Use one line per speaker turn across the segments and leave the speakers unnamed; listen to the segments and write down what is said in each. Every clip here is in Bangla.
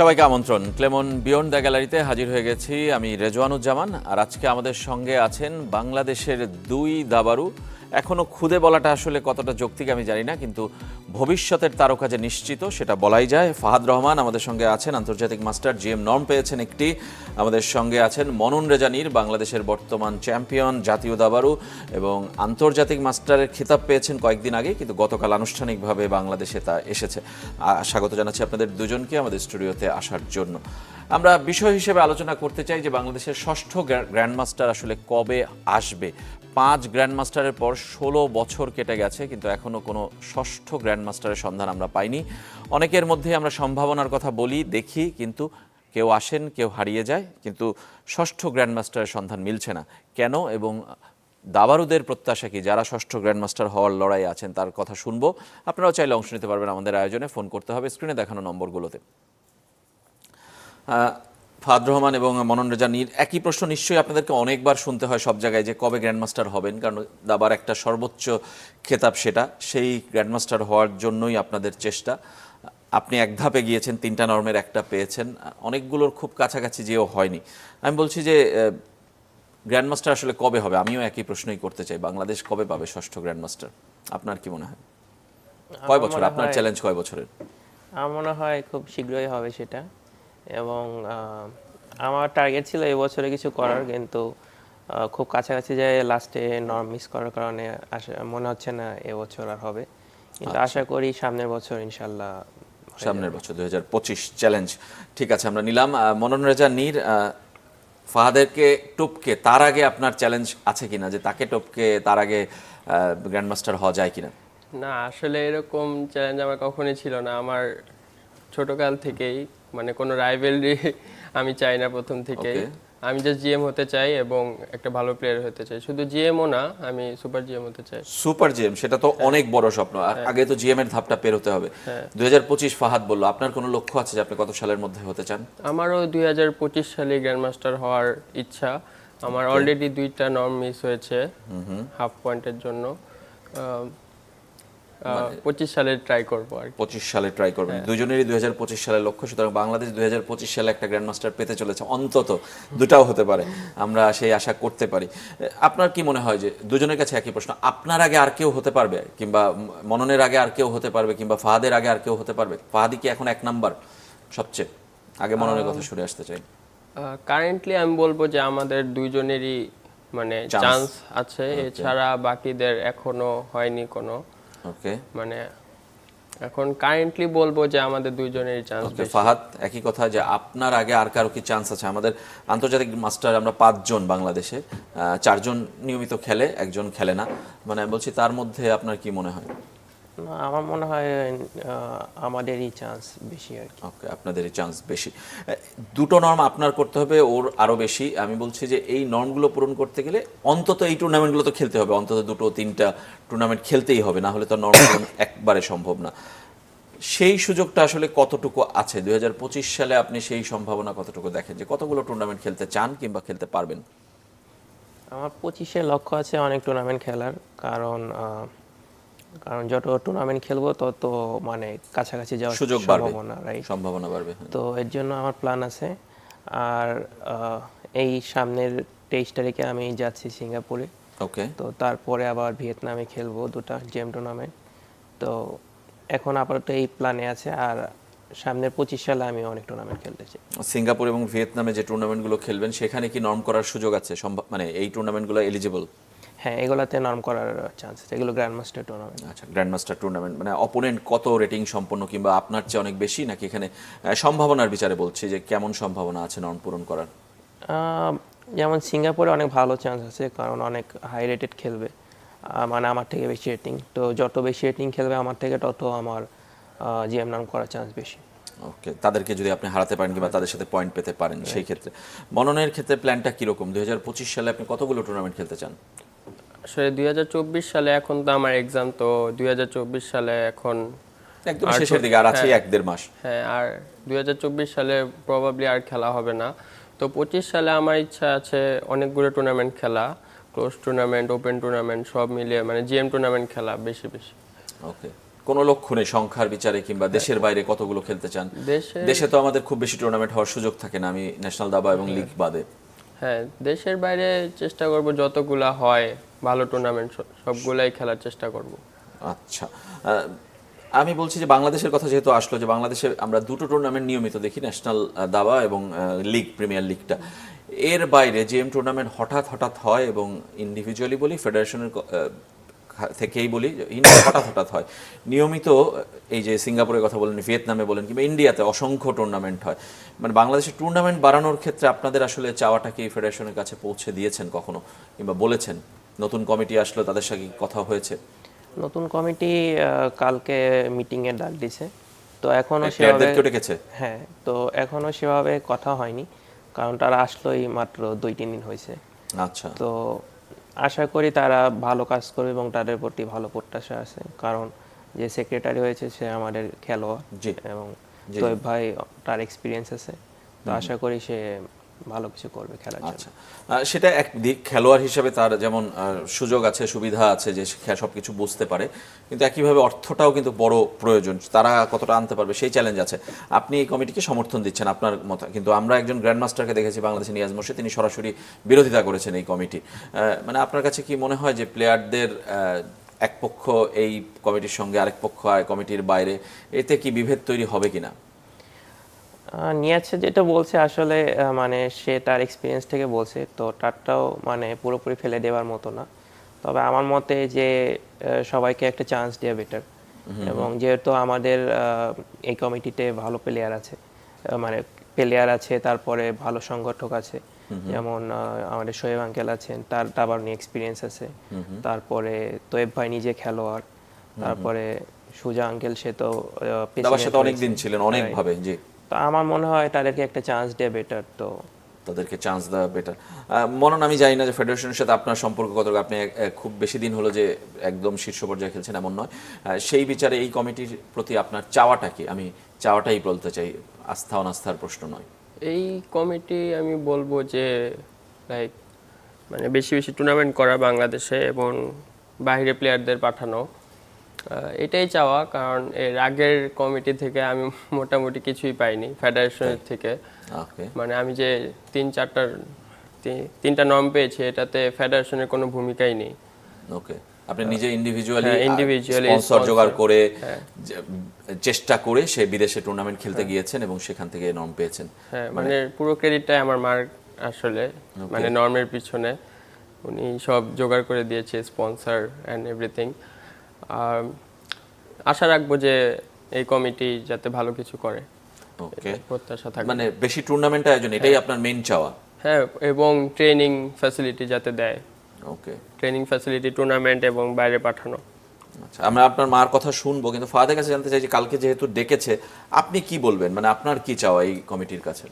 সবাইকে আমন্ত্রণ। ক্লেমন বিয়ন্ড দ্য গ্যালারিতে হাজির হয়ে গেছি আমি রেজওয়ানুজ্জামান। আর আজকে আমাদের সঙ্গে আছেন বাংলাদেশের দুই দাবারু এখনও খুদে বলাটা আসলে কতটা যৌক্তিক আমি জানি না, কিন্তু ভবিষ্যতের তারকা যে নিশ্চিত, সেটা বলাই যায়। ফাহাদ রহমান আমাদের সঙ্গে আছেন, আন্তর্জাতিক মাস্টার জিএম নর্ম পেয়েছেন একটি। আমাদের সঙ্গে আছেন মনন রেজানির, বাংলাদেশের বর্তমান চ্যাম্পিয়ন জাতীয় দাবারু এবং আন্তর্জাতিক মাস্টারের খেতাব পেয়েছেন কয়েকদিন আগে, কিন্তু গতকাল আনুষ্ঠানিকভাবে বাংলাদেশে তা এসেছে। স্বাগত জানাচ্ছি আপনাদের দুজনকে আমাদের স্টুডিওতে আসার জন্য। আমরা বিষয় হিসেবে আলোচনা করতে চাই যে বাংলাদেশের ষষ্ঠ গ্র্যা- গ্র্যান্ডমাস্টার আসলে কবে আসবে পাঁচ গ্র্যান্ডমাস্টারের পর ষোলো বছর কেটে গেছে, কিন্তু এখনও কোনো ষষ্ঠ গ্র্যান্ডমাস্টারের সন্ধান আমরা পাইনি। অনেকের মধ্যে আমরা সম্ভাবনার কথা বলি, দেখি, কিন্তু কেউ আসেন, কেউ হারিয়ে যায়, কিন্তু ষষ্ঠ গ্র্যান্ডমাস্টারের সন্ধান মিলছে না। কেন এবং দাবারুদের প্রত্যাশা কি? যারা ষষ্ঠ গ্র্যান্ডমাস্টার হওয়ার লড়াই আছেন, তার কথা শুনব। আপনারাও চাইলে অংশ নিতে পারবেন আমাদের আয়োজনে। ফোন করতে হবে, স্ক্রিনে দেখানো নম্বরগুলোতে। ফাদ রহমান এবং মনন রেজানির একই প্রশ্ন নিশ্চয়ই আপনাদেরকে অনেকবার শুনতে হয় সব জায়গায় যে কবে গ্র্যান্ডমাস্টার হবেন কারণ দাবার একটা সর্বোচ্চ খেতাব সেটা। সেই গ্র্যান্ডমাস্টার হওয়ার জন্যই আপনাদের চেষ্টা। আপনি এক ধাপে গিয়েছেন তিনটা নর্মের একটা পেয়েছেন। অনেকগুলোর খুব কাছাকাছি যেও হয়নি। আমি বলছি যে গ্র্যান্ডমাস্টার আসলে কবে হবে? আমিও একই প্রশ্নই করতে চাই। বাংলাদেশ কবে পাবে ষষ্ঠ গ্র্যান্ডমাস্টার আপনার কি মনে হয়? কয় বছর? আপনার চ্যালেঞ্জ কয় বছরের?
আমার মনে হয় খুব শীঘ্রই হবে সেটা। এবং আমার টার্গেট ছিল এই বছরে কিছু করার কিন্তু খুব কাছাকাছি যায় লাস্টে নর্ম মিস করার কারণে মনে হচ্ছে না এবছর আর হবে। কিন্তু আশা করি সামনের বছর ইনশাল্লাহ
সামনের বছর দুই হাজার পঁচিশ চ্যালেঞ্জ ঠিক আছে আমরা নিলাম। মনন রেজা নীর ফাহাদেরকে টপকে তার আগে আপনার চ্যালেঞ্জ আছে কিনা? যে তাকে টপকে তার আগে গ্র্যান্ডমাস্টার হওয়া যায় কিনা?
না আসলে এরকম চ্যালেঞ্জ আমার কখনোই ছিল না। আমার ছোটকাল থেকেই মানে কোনো রাইভেলরি আমি চাই না প্রথম থেকেই।
Okay.
আমি জাস্ট জিএম হতে চাই এবং একটা ভালো প্লেয়ার হতে চাই। শুধু জিএমও না আমি সুপার জিএম হতে চাই।
সুপার জিএম সেটা তো অনেক বড় স্বপ্ন। আর আগে তো জিএম এর ধাপটা পেরোতে হবে। দুই হাজার পঁচিশ ফাহাদ বলল আপনার কোনো লক্ষ্য আছে যে আপনি কত সালের মধ্যে হতে চান?
আমারও দুই হাজার পঁচিশ সালে গ্র্যান্ডমাস্টার হওয়ার ইচ্ছা। আমার অলরেডি দুইটা নর্ম মিস হয়েছে হাফ পয়েন্টের জন্য। পঁচিশ সালে ট্রাই করব আর।
পঁচিশ সালে ট্রাই করবেন। দুজনেরই দুই হাজার পঁচিশ সালের লক্ষ্য সুতরাং বাংলাদেশ দুই হাজার পঁচিশ সালে একটা গ্র্যান্ডমাস্টার পেতে চলেছে। অন্তত দুটাও হতে পারে। আমরা সেই আশা করতে পারি। আপনার কি মনে হয় যে দুজনের কাছে একই প্রশ্ন? আপনার আগে আর কেউ হতে পারবে? কিংবা মননের আগে আর কেউ হতে পারবে? কিংবা ফাহাদের আগে আর কেউ হতে পারবে? ফাহাদি কি এখন এক নাম্বার সবচেয়ে? আগে মননের কথা শুনে আসতে চাই।
কারেন্টলি আমি বলব যে আমাদের দুইজনেরই মানে চান্স আছে। এছাড়া বাকিদের এখনও হয়নি কোনো।
ওকে
মানে এখন কারেন্টলি বলব যে আমাদের দুইজনের চান্স
ওকে ফাহাদ একই কথা যে আপনার আগে আর কারও কি চান্স আছে? আমাদের আন্তর্জাতিক মাস্টার আমরা পাঁচজন বাংলাদেশে চারজন নিয়মিত খেলে একজন খেলে না। মানে বলছি তার মধ্যে আপনার কি মনে হয়?
না, আমার মনে হয় আমাদেরই চান্স বেশি আর কি।
ওকে আপনাদেরই চান্স বেশি। দুটো নর্ম আপনার করতে হবে ওর আরও বেশি। আমি বলছি যে এই নর্মগুলো পূরণ করতে গেলে অন্তত এই টুর্নামেন্টগুলো তো খেলতে হবে। অন্তত দুটো তিনটা টুর্নামেন্ট খেলতেই হবে না হলে তো নর্ম পূরণ একবারে সম্ভব না। সেই সুযোগটা আসলে কতটুকু আছে? দুই হাজার পঁচিশ সালে আপনি সেই সম্ভাবনা কতটুকু দেখেন? যে কতগুলো টুর্নামেন্ট খেলতে চান কিংবা খেলতে পারবেন?
আমার পঁচিশে লক্ষ্য আছে অনেক টুর্নামেন্ট খেলার। কারণ কারণ যত টুর্নামেন্ট খেলব তত মানে কাছাকাছি যাওয়ার
সুযোগ
সম্ভাবনা রাইট
সম্ভাবনা বাড়বে হ্যাঁ।
তো এর জন্য আমার প্ল্যান আছে। আর এই সামনের তেইশ তারিখে আমি যাচ্ছি সিঙ্গাপুরে।
ওকে।
তো তারপরে আবার ভিয়েতনামে খেলব দুটা জেম টুর্নামেন্ট তো এখন আপাতত এই প্ল্যানে আছে। আর সামনের পঁচিশ সালে আমি অনেক টুর্নামেন্ট খেলতে চাই।
সিঙ্গাপুর এবং ভিয়েতনামে যে টুর্নামেন্টগুলো খেলবেন সেখানে কি নর্ম করার সুযোগ আছে? সম্ভব মানে এই টুর্নামেন্টগুলো এলিজিবল
হ্যাঁ এগুলাতে নর্ম করার চান্স আছে। এগুলো গ্র্যান্ড মাস্টার টুর্নামেন্ট
আচ্ছা গ্র্যান্ডমাস্টার টুর্নামেন্ট মানে অপোনেন্ট কত রেটিং সম্পন্ন কিংবা আপনার চেয়ে অনেক বেশি? নাকি এখানে সম্ভাবনার বিচারে বলছি যে কেমন সম্ভাবনা আছে নন পূরণ করার?
যেমন সিঙ্গাপুরে অনেক ভালো চান্স আছে কারণ অনেক হাই রেটেড খেলবে। মানে আমার থেকে বেশি রেটিং তো যত বেশি রেটিং খেলবে আমার থেকে তত আমার জিএম নাম করার চান্স বেশি।
ওকে তাদেরকে যদি আপনি হারাতে পারেন কিংবা তাদের সাথে পয়েন্ট পেতে পারেন সেই ক্ষেত্রে। মননের ক্ষেত্রে প্ল্যানটা কীরকম? দুই সালে আপনি কতগুলো টুর্নামেন্ট খেলতে চান?
আসলে দুই হাজার চব্বিশ সালে এখন তো আমার এক্সাম তো দুই হাজার চব্বিশ সালে এখন
একদম শেষের দিকে আর আছে
হ্যাঁ।
এক দেড় মাস।
হ্যাঁ আর দুই সালে প্রবাবলি আর খেলা হবে না। তো পঁচিশ সালে আমার ইচ্ছা আছে অনেকগুলো টুর্নামেন্ট খেলা ক্লোজ টুর্নামেন্ট ওপেন টুর্নামেন্ট সব মিলিয়ে মানে জিএম টুর্নামেন্ট খেলা বেশি বেশি।
ওকে কোনো লক্ষ্য নেই সংখ্যার বিচারে কিংবা দেশের বাইরে কতগুলো খেলতে চান?
দেশে
দেশে তো আমাদের খুব বেশি টুর্নামেন্ট হওয়ার সুযোগ থাকে না আমি ন্যাশনাল দাবা এবং লিগ বাদে।
হ্যাঁ দেশের বাইরে চেষ্টা করব যতগুলা হয় ভালো টুর্নামেন্ট সবগুলাই খেলার চেষ্টা করব।
আচ্ছা। আমি বলছি যে বাংলাদেশের কথা যেহেতু আসলো, যে বাংলাদেশে আমরা দুটো টুর্নামেন্ট নিয়মিত দেখি ন্যাশনাল দাবা এবং লিগ প্রিমিয়ার লিগটা এর বাইরে জিএম টুর্নামেন্ট হঠাৎ হঠাৎ হয় এবং ইন্ডিভিজুয়ালি বলি ফেডারেশনের থেকেই বলি হঠাৎ হঠাৎ হয়। নিয়মিত এই যে সিঙ্গাপুরের কথা বলেন, ভিয়েতনামে বলেন কিংবা ইন্ডিয়াতে অসংখ্য টুর্নামেন্ট হয়। মানে বাংলাদেশে টুর্নামেন্ট বাড়ানোর ক্ষেত্রে আপনাদের আসলে চাওয়াটা কি ফেডারেশনের কাছে পৌঁছে দিয়েছেন কখনো? কিংবা বলেছেন? নতুন কমিটি আসলো তাদের সাথে কথা হয়েছে?
নতুন কমিটি কালকে মিটিং এর ডাক দিছে। তো এখনও সেভাবে
ডেকেছে
হ্যাঁ তো এখনও সেভাবে কথা হয়নি। কারণ তারা আসলোই মাত্র দুই তিন দিন হয়েছে।
আচ্ছা।
তো আশা করি তারা ভালো কাজ করবে এবং তাদের প্রতি ভালো প্রত্যাশা আছে। কারণ যে সেক্রেটারি হয়েছে সে আমাদের খেলোয়াড়। এবং
জি।
ভাই তার এক্সপিরিয়েন্স আছে। তো আশা করি সে ভালো কিছু করবে খেলার জন্য।
আচ্ছা। সেটা এক দিক, খেলোয়াড় হিসেবে তার যেমন সুযোগ আছে, সুবিধা আছে যে সব কিছু বুঝতে পারে, কিন্তু একইভাবে অর্থটাও কিন্তু বড় প্রয়োজন, তারা কতটা আনতে পারবে সেই চ্যালেঞ্জ আছে। আপনি এই কমিটিকে সমর্থন দিচ্ছেন আপনার মত, কিন্তু আমরা একজন গ্র্যান্ড মাস্টারকে দেখেছি বাংলাদেশে নিয়াজ মোর্শেদ, তিনি সরাসরি বিরোধিতা করেছেন এই কমিটি। মানে আপনার কাছে কি মনে হয় যে প্লেয়ারদের এক পক্ষ এই কমিটির সঙ্গে, আরেক পক্ষ কমিটির বাইরে, এতে কি বিভেদ তৈরি হবে কিনা?
আহ, নিয়াচ্ছে যেটা বলছে আসলে মানে সে তার এক্সপিরিয়েন্স থেকে বলছে। তো তারটাও মানে পুরোপুরি ফেলে দেওয়ার মতো না। তবে আমার মতে যে সবাইকে একটা চান্স দেওয়া বেটার এবং যেহেতু আমাদের এই কমিটিতে ভালো প্লেয়ার আছে মানে প্লেয়ার আছে তারপরে ভালো সংগঠক আছে। যেমন আমাদের শোয়েব আঙ্কেল আছেন তার দাবার নিয়ে এক্সপিরিয়েন্স আছে। তারপরে তোয়েব ভাই নিজে খেলোয়াড়। তারপরে সুজা আঙ্কেল সে তো
দাবার সাথে অনেক দিন। ছিলেন অনেকভাবে জি।
তো আমার মনে হয় তাদেরকে একটা চান্স দেওয়া বেটার তো।
তাদেরকে চান্স দেওয়া বেটার মনন আমি জানি না যে ফেডারেশনের সাথে আপনার সম্পর্ক কত আপনি খুব বেশি দিন হলো যে একদম শীর্ষ পর্যায়ে খেলছেন এমন নয়। সেই বিচারে এই কমিটির প্রতি আপনার চাওয়াটা কি? আমি চাওয়াটাই বলতে চাই আস্থা অনাস্থার প্রশ্ন নয়।
এই কমিটি আমি বলব যে লাইক মানে বেশি বেশি টুর্নামেন্ট করা বাংলাদেশে এবং বাইরে প্লেয়ারদের পাঠানো। এটাই চাওয়া কারণ এর আগের কমিটি থেকে আমি মোটামুটি কিছুই পাইনি ফেডারেশনের থেকে।
ওকে।
মানে আমি যে তিন চারটার তিনটা নর্ম পেয়েছি এটাতে ফেডারেশনের কোনো ভূমিকাই নেই।
ওকে। আপনি নিজে ইন্ডিভিজুয়ালি
ইন্ডিভিজুয়ালি
স্পন্সর জোগাড় করে চেষ্টা করে সে বিদেশে টুর্নামেন্ট খেলতে গিয়েছেন এবং সেখান থেকে নম পেয়েছেন।
হ্যাঁ মানে পুরো ক্রেডিটটাই আমার মার আসলে মানে নর্মের পিছনে। উনি সব জোগাড় করে দিয়েছে স্পন্সর অ্যান্ড এভরিথিং আর আশা রাখব যে এই কমিটি যাতে ভালো কিছু করে।
ওকে
প্রত্যাশা থাকবে।
মানে বেশি টুর্নামেন্ট আয়োজন এটাই আপনার মেইন চাওয়া?
হ্যাঁ এবং ট্রেনিং ফ্যাসিলিটি যাতে দেয়।
ওকে
ট্রেনিং ফ্যাসিলিটি টুর্নামেন্ট এবং বাইরে পাঠানো।
আচ্ছা আমরা আপনার মার কথা শুনব কিন্তু ফাদের কাছে জানতে চাই যে কালকে যেহেতু ডেকেছে আপনি কি বলবেন? মানে আপনার কি চাওয়া এই কমিটির কাছে?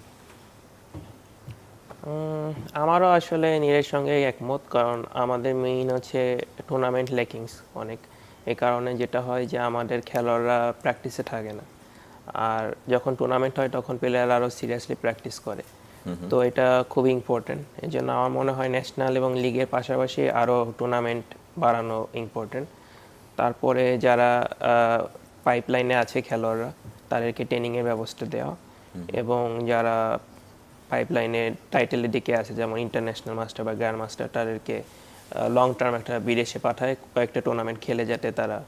আমারও আসলে নীরের সঙ্গে একমত কারণ আমাদের মেইন হচ্ছে টুর্নামেন্ট লেকিংস অনেক। এই কারণে যেটা হয় যে আমাদের খেলোয়াড়রা প্র্যাকটিসে থাকে না। আর যখন টুর্নামেন্ট হয় তখন প্লেয়ার আরও সিরিয়াসলি প্র্যাকটিস করে। তো এটা খুবই ইম্পর্টেন্ট এই জন্য আমার মনে হয় ন্যাশনাল এবং লিগের পাশাপাশি আরও টুর্নামেন্ট বাড়ানো ইম্পর্টেন্ট তারপরে যারা পাইপলাইনে আছে খেলোয়াড়রা তাদেরকে ট্রেনিংয়ের ব্যবস্থা দেওয়া। এবং যারা পাইপলাইনে টাইটেলের দিকে আছে যেমন ইন্টারন্যাশনাল মাস্টার বা গ্র্যান্ড মাস্টার তাদেরকে লং টার্ম একটা বিদেশে পাঠায় কয়েকটা টুর্নামেন্ট খেলে যাতে তারা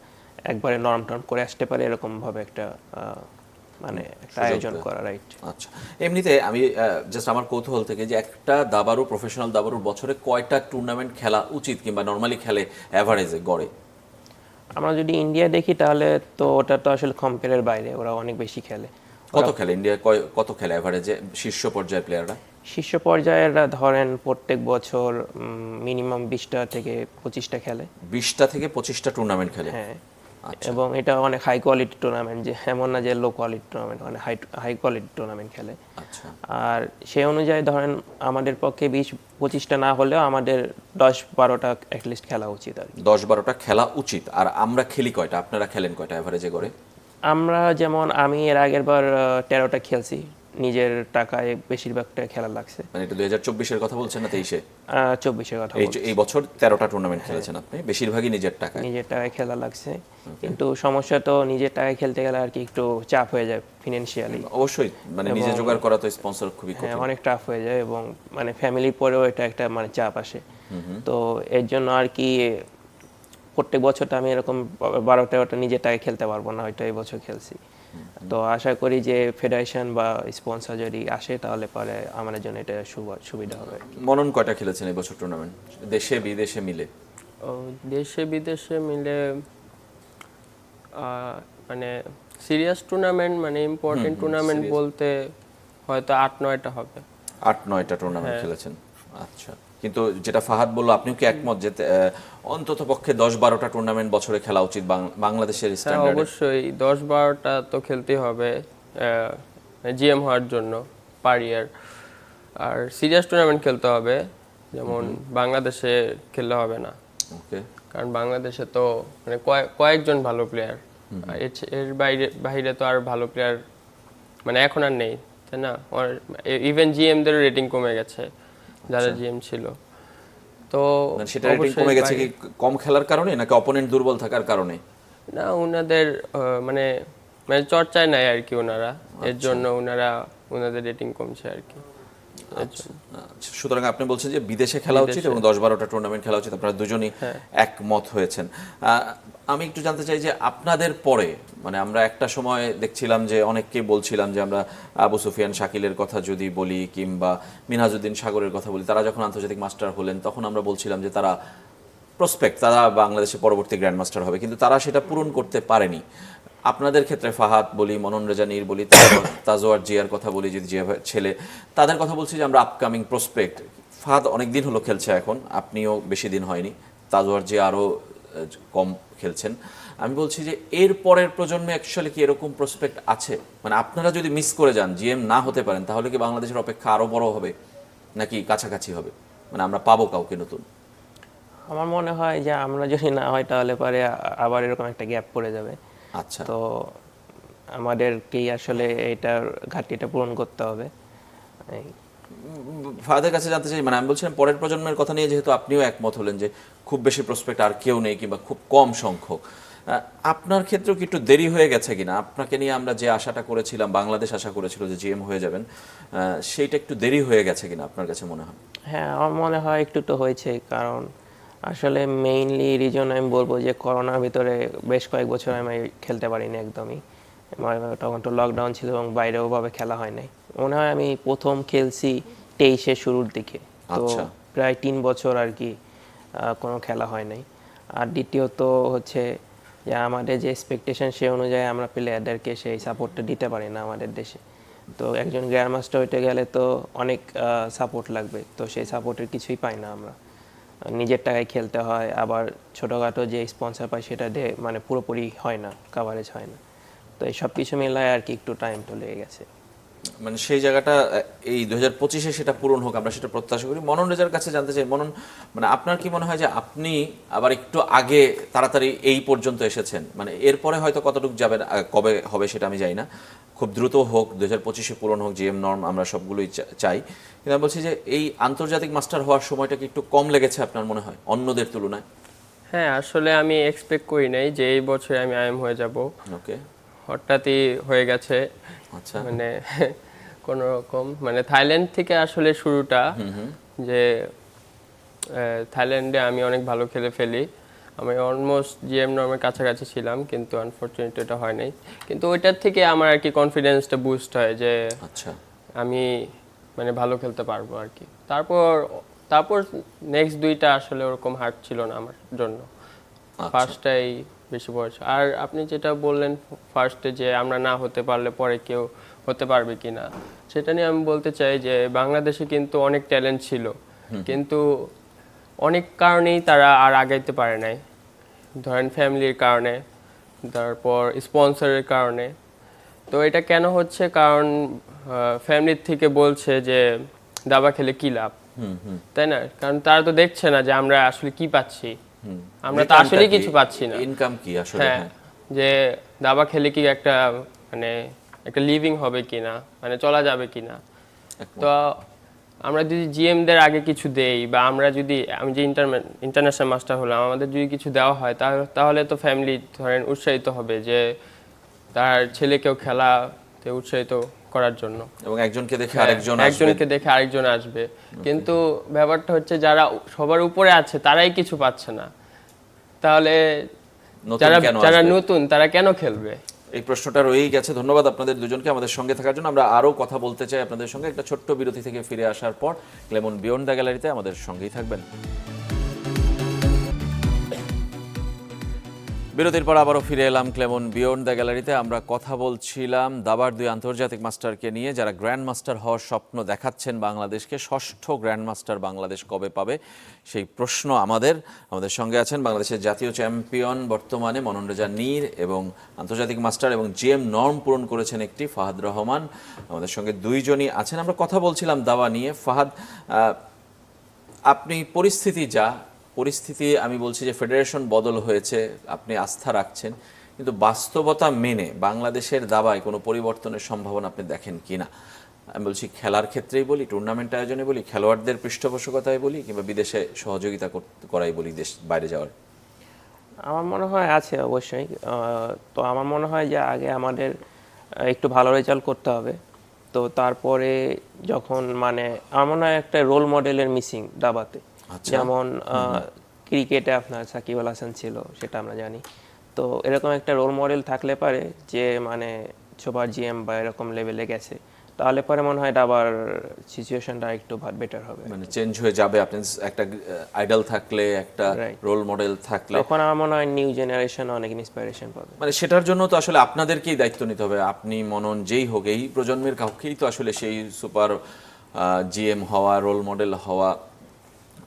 একবারে নরম টর্ম করে আসতে পারে এরকম ভাবে একটা মানে একটা আয়োজন করা রাইট
আচ্ছা। এমনিতে আমি জাস্ট আমার কৌতূহল থেকে যে একটা দাবারু প্রফেশনাল দাবারুর বছরে কয়টা টুর্নামেন্ট খেলা উচিত কিংবা নর্মালি খেলে অ্যাভারেজে গড়ে?
আমরা যদি ইন্ডিয়া দেখি তাহলে তো ওটা তো আসলে কম্পেয়ারের বাইরে ওরা অনেক বেশি খেলে।
কত খেলে? ইন্ডিয়া কত খেলে অ্যাভারেজে শীর্ষ পর্যায়ের প্লেয়াররা
শীর্ষ পর্যায়েরা ধরেন প্রত্যেক বছর মিনিমাম বিশটা থেকে পঁচিশটা খেলে।
বিশটা থেকে পঁচিশটা টুর্নামেন্ট খেলে?
হ্যাঁ।
আচ্ছা।
এবং এটা অনেক হাই কোয়ালিটি টুর্নামেন্ট যে এমন না যে লো কোয়ালিটি টুর্নামেন্ট অনেক হাই হাই কোয়ালিটি টুর্নামেন্ট খেলে।
আচ্ছা।
আর সেই অনুযায়ী ধরেন আমাদের পক্ষে বিশ পঁচিশটা না হলেও আমাদের দশ বারোটা অ্যাটলিস্ট খেলা উচিত আর।
দশ বারোটা খেলা উচিত। আর আমরা খেলি কয়টা? আপনারা খেলেন কয়টা অ্যাভারেজে গড়ে?
আমরা যেমন আমি এর আগের বার তেরোটা খেলছি। নিজের টাকায় বেশিরভাগটা খেলা লাগছে।
মানে এটা দুই হাজার চব্বিশের কথা বলছেন না তেইশে?
চব্বিশের কথা
এই
বলছি।
এই বছর তেরোটা টুর্নামেন্ট খেলেছেন আপনি। বেশিরভাগই নিজের টাকায়।
নিজের টাকায় খেলা লাগছে। কিন্তু সমস্যা তো নিজের টাকায় খেলতে গেলে আর কি একটু চাপ হয়ে যায় ফিনান্সিয়ালি
অবশ্যই। মানে নিজে জোগাড় করা তো স্পন্সর খুবই
হ্যাঁ
কঠিন।
অনেক টাফ হয়ে যায় এবং মানে ফ্যামিলির পরেও এটা একটা মানে চাপ আসে। তো এর জন্য আর কি প্রত্যেক বছরটা আমি এরকম বারো তেরোটা নিজের টাকায় খেলতে পারব না হয়তো এই বছর খেলছি। তো আশা করি যে ফেডারেশন বা স্পন্সর যদি আসে তাহলে পরে আমাদের জন্য এটা সুবিধা হবে।
মনন কয়টা খেলেছেন এই বছর টুর্নামেন্ট দেশে বিদেশে মিলে?
দেশে বিদেশে মিলে আহ, মানে সিরিয়াস টুর্নামেন্ট মানে ইম্পর্টেন্ট টুর্নামেন্ট বলতে হয়তো আট নয়টা হবে।
আট নয়টা টুর্নামেন্ট খেলেছেন। আচ্ছা। কিন্তু যেটা ফাহাদ বলল আপনিও কি একমত যে অন্তত পক্ষে দশ বারোটা টুর্নামেন্ট বছরে খেলা উচিত বাংলাদেশের
হ্যাঁ অবশ্যই। দশ বারোটা তো খেলতে হবে জিএম হওয়ার জন্য পার ইয়ার আর সিরিয়াস টুর্নামেন্ট খেলতে হবে যেমন বাংলাদেশে খেললে হবে না।
ওকে।
কারণ বাংলাদেশে তো মানে কয়েক- কয়েকজন ভালো প্লেয়ার এর বাইরে বাইরে তো আর ভালো প্লেয়ার মানে এখন আর নেই তাই না? ইভেন জিএমদের রেটিং কমে গেছে। যারা জিএম ছিল। তো
মানে সেটা রেটিং কমে গেছে কি কম খেলার কারণে নাকি অপোনেন্ট দুর্বল থাকার কারণে?
না ওনাদের মানে মানে চর্চায় নাই আর কি ওনারা এর জন্য ওনারা ওনাদের রেটিং কমছে আর কি।
আচ্ছা, সুতরাং আপনি বলছেন যে বিদেশে খেলা উচিত এবং দশ বারোটা টুর্নামেন্ট খেলা উচিত। আপনারা দুজনই একমত হয়েছেন। আমি একটু জানতে চাই যে আপনাদের পরে মানে আমরা একটা সময় দেখছিলাম যে অনেককে বলছিলাম যে আমরা আবু সুফিয়ান, শাকিলের কথা যদি বলি কিংবা মিনহাজুদ্দিন সাগরের কথা বলি, তারা যখন আন্তর্জাতিক মাস্টার হলেন, তখন আমরা বলছিলাম যে তারা প্রসপেক্ট তারা বাংলাদেশে পরবর্তী গ্র্যান্ড মাস্টার হবে, কিন্তু তারা সেটা পূরণ করতে পারেনি। আপনাদের ক্ষেত্রে ফাহাদ বলি, মনন রেজা নীর বলি তাজওয়ার জিয়ার কথা বলি যদি জিয়া ছেলে, তাদের কথা বলছি যে আমরা আপকামিং প্রসপেক্ট ফাহাদ অনেক দিন হলো খেলছে এখন, আপনিও বেশি দিন হয়নি। তাজওয়ার জিয়া আরও কম খেলছেন। আমি বলছি যে এর পরের প্রজন্মে অ্যাকচুয়ালি কি এরকম প্রসপেক্ট আছে? মানে আপনারা যদি মিস করে যান জিএম না হতে পারেন তাহলে কি বাংলাদেশের অপেক্ষা আরও বড় হবে? নাকি কাছাকাছি হবে? মানে আমরা পাবো কাউকে নতুন?
আমার মনে হয় যে আমরা যদি না হয় তাহলে পরে আবার এরকম একটা গ্যাপ পড়ে যাবে।
আচ্ছা।
তো আমাদেরকেই আসলে এটার ঘাটতিটা পূরণ করতে হবে।
ফাদার কাছে জানতে চাই মানে আমি বলছিলাম পরের প্রজন্মের কথা নিয়ে যেহেতু আপনিও একমত হলেন যে খুব বেশি প্রসপেক্ট আর কেউ নেই কিংবা খুব কম সংখ্যক। আপনার ক্ষেত্রেও কি একটু দেরি হয়ে গেছে কিনা? আপনাকে নিয়ে আমরা যে আশাটা করেছিলাম, বাংলাদেশ আশা করেছিল যে জিএম হয়ে যাবেন সেইটা একটু দেরি হয়ে গেছে কিনা আপনার কাছে মনে হয়?
হ্যাঁ আমার মনে হয় একটু তো হয়েছে, কারণ আসলে মেইনলি রিজন আমি বলব যে করোনার ভিতরে বেশ কয়েক বছর আমি খেলতে পারিনি একদমই। তখন তো লকডাউন ছিল এবং বাইরেও ভাবে খেলা হয় নাই। মনে হয় আমি প্রথম খেলছি তেইশে শুরুর দিকে। তো
আচ্ছা।
প্রায় তিন বছর আর কি কোনো খেলা হয় নাই। আর দ্বিতীয়ত হচ্ছে যে আমাদের যে এক্সপেকটেশন সে অনুযায়ী আমরা প্লেয়ারদেরকে সেই সাপোর্টটা দিতে পারি না আমাদের দেশে। তো একজন গ্র্যান্ড মাস্টার হইতে গেলে তো অনেক সাপোর্ট লাগবে। তো সেই সাপোর্টের কিছুই পাই না আমরা। নিজের টাকায় খেলতে হয় আবার ছোটোখাটো যে স্পন্সর পাই সেটা দিয়ে মানে পুরোপুরি হয় না কাভারেজ হয় না। তো এই সব কিছু মিলায় আর কি একটু টাইম তো লেগে গেছে।
মানে সেই জায়গাটা এই দু হাজার পঁচিশে সেটা পূরণ হোক আমরা সেটা প্রত্যাশা করি। মনন রেজার কাছে জানতে চাই মনন মানে আপনার কি মনে হয় যে আপনি আবার একটু আগে তাড়াতাড়ি এই পর্যন্ত এসেছেন? মানে এরপরে হয়তো কতটুকু যাবেন কবে হবে সেটা আমি জানি না। খুব দ্রুত হোক দু হাজার পঁচিশে পূরণ হোক জিএম নর্ম আমরা সবগুলোই চাই। কিন্তু আমি বলছি যে এই আন্তর্জাতিক মাস্টার হওয়ার সময়টা কি একটু কম লেগেছে আপনার মনে হয় অন্যদের তুলনায়?
হ্যাঁ আসলে আমি এক্সপেক্ট করি নাই যে এই বছরে আমি আইএম হয়ে যাব।
ওকে
হঠাৎই হয়ে গেছে।
আচ্ছা।
মানে কোন রকম মানে থাইল্যান্ড থেকে আসলে শুরুটা যে থাইল্যান্ডে আমি অনেক ভালো খেলে ফেলি। আমি অলমোস্ট জিএম নর্মের কাছাকাছি ছিলাম কিন্তু আনফর্চুনেট এটা হয় নাই। কিন্তু ওইটার থেকে আমার আর কি কনফিডেন্সটা বুস্ট হয় যে
আচ্ছা।
আমি মানে ভালো খেলতে পারব আর কি। তারপর তারপর নেক্সট দুইটা আসলে ওরকম হার্ড ছিল না আমার জন্য।
আচ্ছা।
ফার্স্টটাই বেশি বয়স। আর আপনি যেটা বললেন ফার্স্টে যে আমরা না হতে পারলে পরে কেউ হতে পারবে কি না সেটা নিয়ে আমি বলতে চাই যে বাংলাদেশে কিন্তু অনেক ট্যালেন্ট ছিল। কিন্তু অনেক কারণেই তারা আর আগাইতে পারে নাই। ধরেন ফ্যামিলির কারণে তারপর স্পন্সরের কারণে। তো এটা কেন হচ্ছে? কারণ ফ্যামিলির থেকে বলছে যে দাবা খেলে কি লাভ? তাই না? কারণ তারা তো দেখছে না যে আমরা আসলে কি পাচ্ছি। আমরা তো আসলে কিছু পাচ্ছি না।
ইনকাম কি আসলে?
হ্যাঁ
হ্যাঁ।
যে দাবা খেলে কি একটা মানে একটা লিভিং হবে কিনা মানে চলা যাবে কিনা। তো আমরা যদি জিএমদের আগে কিছু দেই বা আমরা যদি আমি যে ইন্টারন্যাশনাল মাস্টার হলাম আমাদের যদি কিছু দেওয়া হয় তাহলে তাহলে তো ফ্যামিলি ধরেন উৎসাহিত হবে যে তার ছেলেকেও খেলাতে উৎসাহিত করার জন্য।
এবং একজনকে দেখে
হ্যাঁ,
আরেকজন আসবে।
একজনকে দেখে আরেকজন আসবে। কিন্তু ব্যাপারটা হচ্ছে যারা সবার উপরে আছে তারাই কিছু পাচ্ছে না। তাহলে যারা যারা নতুন তারা কেন খেলবে?
এই প্রশ্নটা রয়েই গেছে। ধন্যবাদ আপনাদের দুজনকে আমাদের সঙ্গে থাকার জন্য। আমরা আরও কথা বলতে চাই আপনাদের সঙ্গে। একটা ছোট্ট বিরতি থেকে ফিরে আসার পর ক্লেমন বিয়ন্ড গ্যালারিতে আমাদের সঙ্গেই থাকবেন। বিরতির পর আবারও ফিরে এলাম ক্লেমন বিয়ন্ড দ্য গ্যালারিতে। আমরা কথা বলছিলাম দাবার দুই আন্তর্জাতিক মাস্টারকে নিয়ে, যারা গ্র্যান্ড মাস্টার হওয়ার স্বপ্ন দেখাচ্ছেন বাংলাদেশকে, ষষ্ঠ গ্র্যান্ড মাস্টার বাংলাদেশ কবে পাবে সেই প্রশ্ন আমাদের। আমাদের সঙ্গে আছেন বাংলাদেশের জাতীয় চ্যাম্পিয়ন বর্তমানে মনোনরেজা নীর এবং আন্তর্জাতিক মাস্টার এবং জিএম নর্ম পূরণ করেছেন একটি, ফাহাদ রহমান। আমাদের সঙ্গে দুইজনই আছেন। আমরা কথা বলছিলাম দাবা নিয়ে। ফাহাদ আপনি পরিস্থিতি যা পরিস্থিতি, আমি বলছি যে ফেডারেশন বদল হয়েছে, আপনি আস্থা রাখছেন, কিন্তু বাস্তবতা মেনে বাংলাদেশের দাবায় কোনো পরিবর্তনের সম্ভাবনা আপনি দেখেন কি না? আমি বলছি খেলার ক্ষেত্রেই বলি টুর্নামেন্ট আয়োজনে বলি, খেলোয়াড়দের পৃষ্ঠপোষকতায় বলি, কিংবা বিদেশে সহযোগিতা করাই বলি দেশ বাইরে যাওয়ার।
আমার মনে হয় আছে অবশ্যই তো আমার মনে হয় যে আগে আমাদের একটু ভালো রেজাল্ট করতে হবে। তো তারপরে যখন মানে আমার মনে হয় একটা রোল মডেলের মিসিং দাবাতে। যেমন ক্রিকেটে আপনার সাকিব আল হাসান ছিল সেটা আমরা জানি। তো এরকম একটা রোল মডেল থাকলে পারে যে মানে সুপার জিএম বা এরকম লেভেলে গেছে। তাহলে পরে মনে হয় আবার সিচুয়েশনটা একটু বেটার হবে।
মানে চেঞ্জ হয়ে যাবে আপনি একটা আইডল থাকলে একটা. রোল মডেল থাকলে।
তখন আমার মনে হয় নিউ জেনারেশন অনেক ইন্সপিরেশন পাবে।
মানে সেটার জন্য তো আসলে আপনাদেরকেই দায়িত্ব নিতে হবে। আপনি মনন যেই হোক এই প্রজন্মের কাউকেই তো আসলে সেই সুপার জিএম হওয়া রোল মডেল হওয়া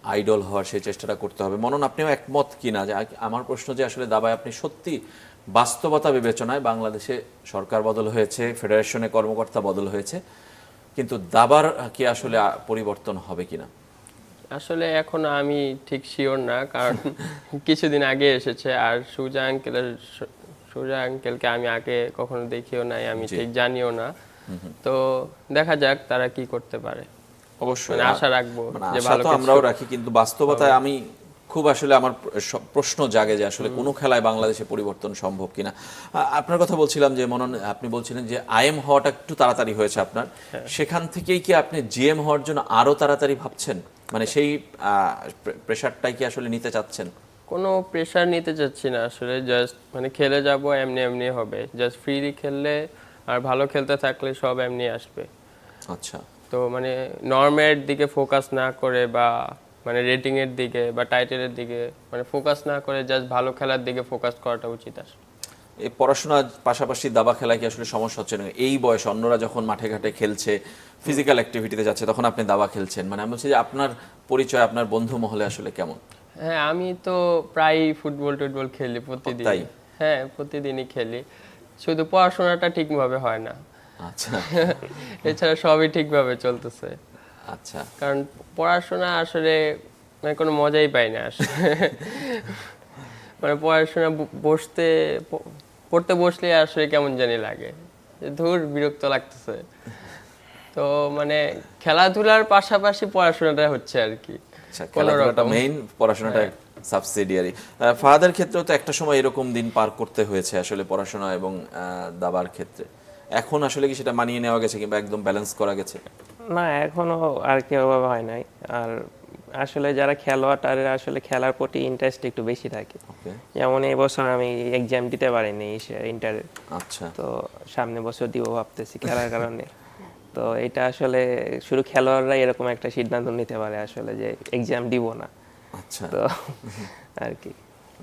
আইডল হওয়ার সেই চেষ্টাটা করতে হবে। মনন আপনিও একমত কিনা? যে আ- আমার প্রশ্ন যে আসলে দাবায় আপনি সত্যি বাস্তবতা বিবেচনায় বাংলাদেশে সরকার বদল হয়েছে ফেডারেশনে কর্মকর্তা বদল হয়েছে কিন্তু দাবার কি আসলে পরিবর্তন হবে কিনা?
আসলে এখন আমি ঠিক শিওর না কারণ কিছুদিন আগে এসেছে আর সুজা আঙ্কেলের সুজা আঙ্কেলকে আমি আগে কখনো দেখিও নাই আমি ঠিক জানিও না। তো দেখা যাক তারা কি করতে পারে।
অবশ্যই
মানে আশা রাখব
মানে আশা তো আমরাও রাখি কিন্তু বাস্তবতায় আমি খুব আসলে আমার প্রশ্ন জাগে যে আসলে কোনো খেলায় বাংলাদেশে পরিবর্তন সম্ভব কিনা। আপনার কথা বলছিলাম যে মনন আপনি বলছিলেন যে আইএম হওয়াটা একটু তাড়াতাড়ি হয়েছে আপনার।
হ্যাঁ।
সেখান থেকেই কি আপনি জিএম হওয়ার জন্য আরও তাড়াতাড়ি ভাবছেন? মানে সেই প্রেশারটাই কি আসলে নিতে চাচ্ছেন?
কোনো প্রেশার নিতে চাচ্ছি না আসলে জাস্ট মানে খেলে যাব এমনি এমনি হবে। জাস্ট ফ্রিলি খেললে আর ভালো খেলতে থাকলে সব এমনি আসবে।
আচ্ছা।
তো মানে নর্মের দিকে ফোকাস না করে বা মানে রেটিং এর দিকে বা টাইটেলের দিকে মানে ফোকাস না করে জাস্ট ভালো খেলার দিকে ফোকাস করাটা উচিত আসলে
এই পড়াশোনার পাশাপাশি দাবা খেলায় কি আসলে সমস্যা হচ্ছে? না এই বয়স অন্যরা যখন মাঠে ঘাটে খেলছে ফিজিক্যাল অ্যাক্টিভিটিতে যাচ্ছে তখন আপনি দাবা খেলছেন? মানে আমি বলছি যে আপনার পরিচয় আপনার বন্ধু মহলে আসলে কেমন?
হ্যাঁ আমি তো প্রায় ফুটবল টুটবল খেলি প্রতিদিন হ্যাঁ প্রতিদিনই খেলি। শুধু পড়াশোনাটা ঠিকভাবে হয় না।
আচ্ছা।
এছাড়া সবই ঠিকভাবে চলতেছে।
আচ্ছা।
কারণ পড়াশোনা আসলে মানে কোনো মজাই পাই না আসলে। মানে পড়াশোনা বসতে পড়তে বসলে আসলে কেমন জানি লাগে। ধুর বিরক্ত লাগতেছে। তো মানে খেলাধুলার পাশাপাশি পড়াশোনাটা হচ্ছে আর কি।
আচ্ছা খেলাধুলাটা
হ্যাঁ।
মেইন পড়াশোনাটা সাবসিডিয়ারি ফাদার ক্ষেত্রেও তো একটা সময় এরকম দিন পার করতে হয়েছে আসলে পড়াশোনা এবং দাবার ক্ষেত্রে। এখন আসলে কি সেটা মানিয়ে নেওয়া গেছে কিংবা একদম ব্যালেন্স করা গেছে?
না এখনও আর কি ওভাবে হয় নাই। আর আসলে যারা খেলোয়াড় তাদের আসলে খেলার প্রতি ইন্টারেস্ট একটু বেশি থাকে। যেমন এই বছর আমি এক্সাম দিতে পারিনি ইন্টারের
আচ্ছা।
তো সামনে বছর দিব ভাবতেছি খেলার কারণে। তো এটা আসলে শুধু খেলোয়াড়রাই এরকম একটা সিদ্ধান্ত নিতে পারে আসলে যে এক্সাম দিব না।
আচ্ছা।
তো আর কি।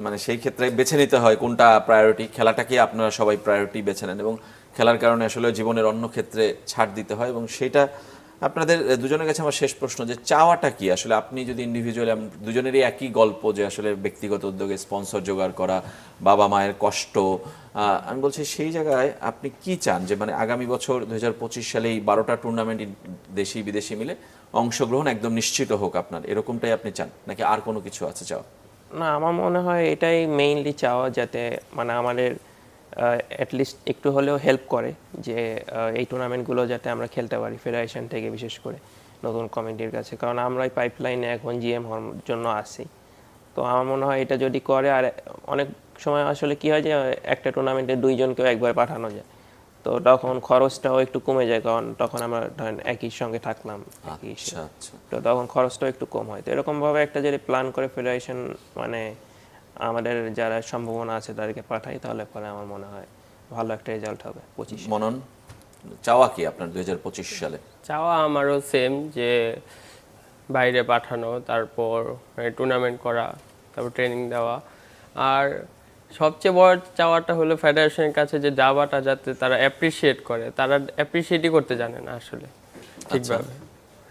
মানে সেই ক্ষেত্রে বেছে নিতে হয় কোনটা প্রায়োরিটি খেলাটাকে আপনারা সবাই প্রায়োরিটি বেছে নেন এবং খেলার কারণে আসলে জীবনের অন্য ক্ষেত্রে ছাড় দিতে হয় এবং সেটা আপনাদের দুজনের কাছে আমার শেষ প্রশ্ন যে চাওয়াটা কি? আসলে আপনি যদি ইন্ডিভিজুয়ালি দুজনেরই একই গল্প যে আসলে ব্যক্তিগত উদ্যোগে স্পন্সর জোগাড় করা, বাবা মায়ের কষ্ট আমি বলছি সেই জায়গায় আপনি কি চান? যে মানে আগামী বছর দু হাজার পঁচিশ সালে এই বারোটা টুর্নামেন্ট দেশি বিদেশি মিলে অংশগ্রহণ একদম নিশ্চিত হোক আপনার। এরকমটাই আপনি চান? নাকি আর কোনো কিছু আছে চাওয়া?
না, আমার মনে হয় এটাই মেইনলি চাওয়া যাতে মানে আমাদের অ্যাটলিস্ট একটু হলেও হেল্প করে যে এই টুর্নামেন্টগুলো যাতে আমরা খেলতে পারি ফেডারেশন থেকে বিশেষ করে নতুন কমিটির কাছে। কারণ আমরাই পাইপলাইনে এখন জিএম হওয়ার জন্য আসি তো আমার মনে হয় এটা যদি করে আর অনেক সময় আসলে কি হয় যে একটা টুর্নামেন্টে দুইজনকেও একবার পাঠানো যায়। তো তখন খরচটাও একটু কমে যায় কারণ তখন আমরা ধরেন একই সঙ্গে থাকলাম
আচ্ছা আচ্ছা।
তো তখন খরচটাও একটু কম হয়। তো এরকমভাবে একটা যদি প্ল্যান করে ফেডারেশন মানে আমাদের যারা সম্ভাবনা আছে তাদেরকে পাঠাই তাহলে পরে আমার মনে হয় ভালো একটা রেজাল্ট হবে পঁচিশ
মনন চাওয়া কি আপনার দুই সালে?
চাওয়া আমারও সেম যে বাইরে পাঠানো তারপর টুর্নামেন্ট করা তারপর ট্রেনিং দেওয়া। আর সবচেয়ে বড় চাওয়াটা হলো ফেডারেশনের কাছে যে যাওয়াটা যাতে তারা অ্যাপ্রিসিয়েট করে। তারা অ্যাপ্রিসিয়েটই করতে জানে না আসলে ঠিকভাবে।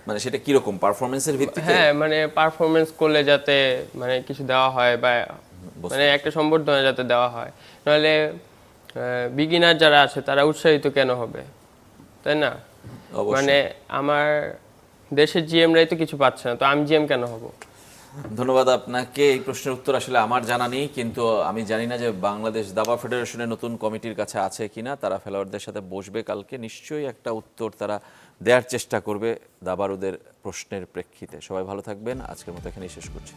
মানে সেটা কীরকম? পারফরমেন্সের ভিত্তিতে?
হ্যাঁ মানে পারফরমেন্স করলে যাতে মানে কিছু দেওয়া হয় বা মানে একটা সম্বর্ধনা যাতে দেওয়া হয়। নাহলে বিগিনার যারা আছে তারা উৎসাহিত কেন হবে? তাই না? মানে আমার দেশের জিএমরাই তো কিছু পাচ্ছে না তো আমি জিএম কেন হব?
ধন্যবাদ আপনাকে। এই প্রশ্নের উত্তর আসলে আমার জানা নেই কিন্তু আমি জানি না যে বাংলাদেশ দাবা ফেডারেশনের নতুন কমিটির কাছে আছে কিনা। তারা খেলোয়াড়দের সাথে বসবে কালকে নিশ্চয়ই একটা উত্তর তারা দেওয়ার চেষ্টা করবে দাবারুদের প্রশ্নের প্রেক্ষিতে। সবাই ভালো থাকবেন আজকের মতো এখানেই শেষ করছি।